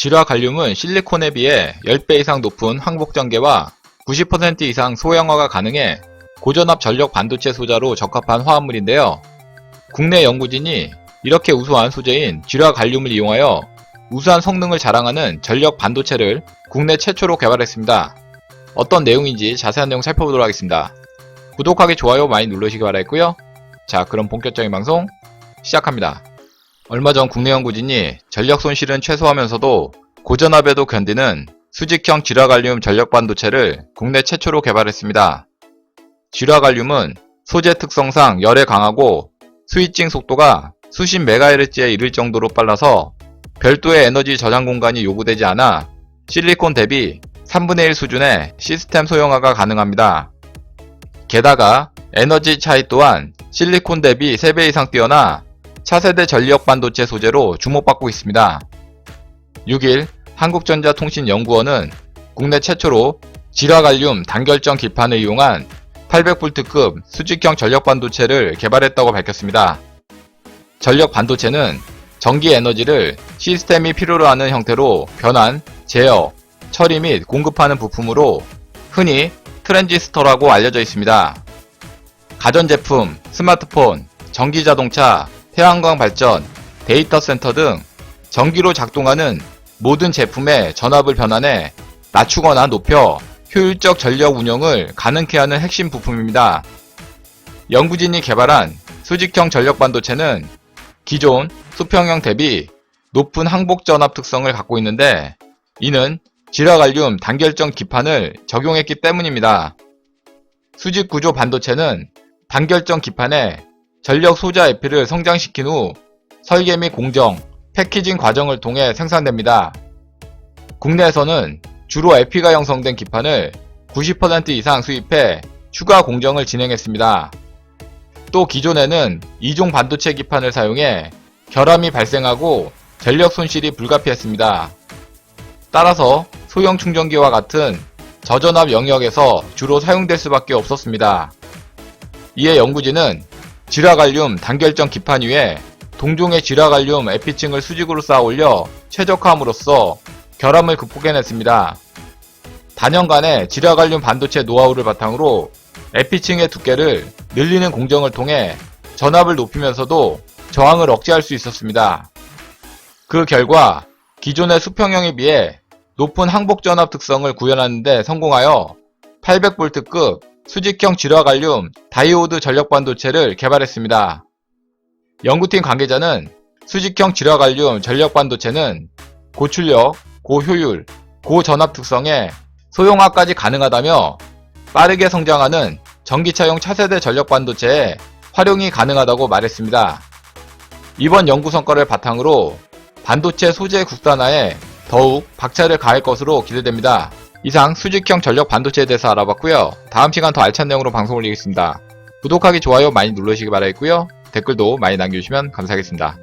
질화 갈륨은 실리콘에 비해 10배 이상 높은 항복 전개와 90% 이상 소형화가 가능해 고전압 전력 반도체 소자로 적합한 화합물인데요. 국내 연구진이 이렇게 우수한 소재인 질화 갈륨을 이용하여 우수한 성능을 자랑하는 전력 반도체를 국내 최초로 개발했습니다. 어떤 내용인지 자세한 내용 살펴보도록 하겠습니다. 구독하기, 좋아요 많이 누르시기 바라겠고요. 자, 그럼 본격적인 방송 시작합니다. 얼마 전 국내 연구진이 전력 손실은 최소화하면서도 고전압에도 견디는 수직형 질화갈륨 전력 반도체를 국내 최초로 개발했습니다. 질화갈륨은 소재 특성상 열에 강하고 스위칭 속도가 수십 메가헤르츠에 이를 정도로 빨라서 별도의 에너지 저장 공간이 요구되지 않아 실리콘 대비 3분의 1 수준의 시스템 소형화가 가능합니다. 게다가 에너지 차이 또한 실리콘 대비 3배 이상 뛰어나 차세대 전력 반도체 소재로 주목받고 있습니다. 6일 한국전자통신연구원은 국내 최초로 질화갈륨 단결정 기판을 이용한 800V급 수직형 전력 반도체를 개발했다고 밝혔습니다. 전력 반도체는 전기 에너지를 시스템이 필요로 하는 형태로 변환, 제어, 처리 및 공급하는 부품으로 흔히 트랜지스터라고 알려져 있습니다. 가전제품, 스마트폰, 전기자동차, 태양광 발전, 데이터 센터 등 전기로 작동하는 모든 제품의 전압을 변환해 낮추거나 높여 효율적 전력 운영을 가능케 하는 핵심 부품입니다. 연구진이 개발한 수직형 전력 반도체는 기존 수평형 대비 높은 항복 전압 특성을 갖고 있는데 이는 질화갈륨 단결정 기판을 적용했기 때문입니다. 수직 구조 반도체는 단결정 기판에 전력 소자 에피를 성장시킨 후 설계 및 공정, 패키징 과정을 통해 생산됩니다. 국내에서는 주로 에피가 형성된 기판을 90% 이상 수입해 추가 공정을 진행했습니다. 또 기존에는 2종 반도체 기판을 사용해 결함이 발생하고 전력 손실이 불가피했습니다. 따라서 소형 충전기와 같은 저전압 영역에서 주로 사용될 수밖에 없었습니다. 이에 연구진은 질화갈륨 단결정 기판 위에 동종의 질화갈륨 에피층을 수직으로 쌓아 올려 최적화함으로써 결함을 극복해냈습니다. 단연간의 질화갈륨 반도체 노하우를 바탕으로 에피층의 두께를 늘리는 공정을 통해 전압을 높이면서도 저항을 억제할 수 있었습니다. 그 결과 기존의 수평형에 비해 높은 항복 전압 특성을 구현하는데 성공하여 800V급 수직형 질화갈륨 다이오드 전력 반도체를 개발했습니다. 연구팀 관계자는 수직형 질화갈륨 전력 반도체는 고출력, 고효율, 고전압 특성에 소형화까지 가능하다며 빠르게 성장하는 전기차용 차세대 전력 반도체에 활용이 가능하다고 말했습니다. 이번 연구 성과를 바탕으로 반도체 소재 국산화에 더욱 박차를 가할 것으로 기대됩니다. 이상 수직형 전력 반도체에 대해서 알아봤고요. 다음 시간 더 알찬 내용으로 방송 올리겠습니다. 구독하기, 좋아요 많이 눌러주시기 바라겠고요. 댓글도 많이 남겨주시면 감사하겠습니다.